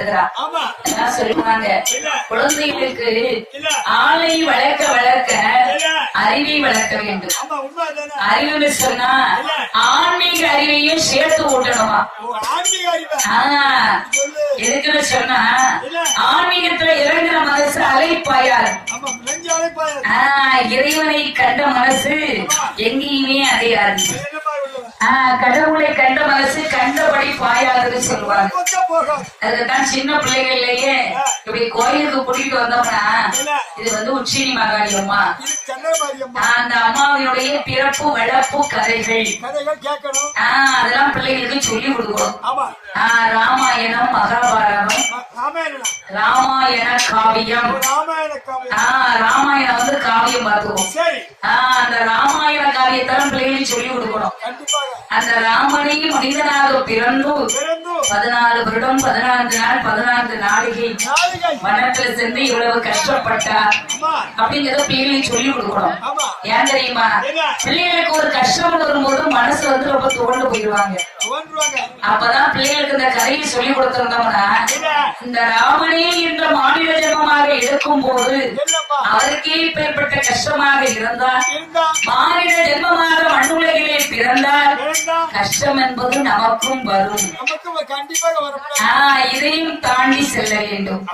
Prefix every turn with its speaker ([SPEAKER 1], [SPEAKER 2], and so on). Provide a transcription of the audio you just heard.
[SPEAKER 1] நடத்துகிறார் சொல்லுவாங்க குழந்தைகளுக்கு ஆளை வளர்க்க வளர்க்க அறிவை வளர்க்க வேண்டும். அறிவுன்னு சொன்னா ஆன்மீக அறிவையும் சேர்த்து ஊட்டணுமா? எதுக்குன்னு சொன்னா ஆன்மீகத்துல இறங்குற மனசு ஆஹ் இறைவனை கண்ட மனசு எங்கேயுமே அடையாது. கடவுளை கண்ட மனசு கண்டபடி பாயாதுன்னு சொல்லுவாங்க.
[SPEAKER 2] பக்கம்
[SPEAKER 1] அதுக்குதான் சின்ன பிள்ளைகள்லயே இப்படி கோயிலுக்கு கூட்டிட்டு வந்தோம்னா இது வந்து உச்சினி மகாளி அம்மா அந்த அம்மாவினுடைய பிறப்பு வளர்ப்பு கதைகள். ஆஹ் அதெல்லாம் பிள்ளைகளுக்கு சொல்லி கொடுக்கணும். ஆஹ் ராமாயணம் மகாபாரதம். ராமாயண காவியம். ஆஹ் ராமாயணம் வந்து காவியம் பார்த்துவோம் ஆஹ் அந்த ராமாயண காவியத்தை பிள்ளைகளுக்கு சொல்லி கொடுக்கணும்
[SPEAKER 2] கண்டிப்பாக
[SPEAKER 1] அந்த ராமனை மனிதனாக பிறந்து பதினாலு வருடம் பதினான்கு நாள் பதினான்கு நாளிகை வனத்துல சென்று இவ்வளவு கஷ்டப்பட்டார் அப்படிங்கறத பிள்ளைகளுக்கு சொல்லி கொடுக்கணும். ஏன் தெரியுமா? பிள்ளைகளுக்கு ஒரு கஷ்டம் வரும்போது மனசு வந்து ரொம்ப துவண்டு போயிடுவாங்க. அப்பதான் பிள்ளைகளுக்கு இந்த கதையை சொல்லி கொடுத்திருந்தோம்னா இந்த ராமனே என்ற மாநில ஜென்மமாக இருக்கும் போது அவருக்கே இப்பேற்பட்ட கஷ்டமாக இருந்தால்
[SPEAKER 2] இருந்தா?
[SPEAKER 1] மாநில ஜென்மமாக பிறந்தால் கஷ்டம் என்பது நமக்கும் வரும். இதையும் தாண்டி செல்ல வேண்டும்.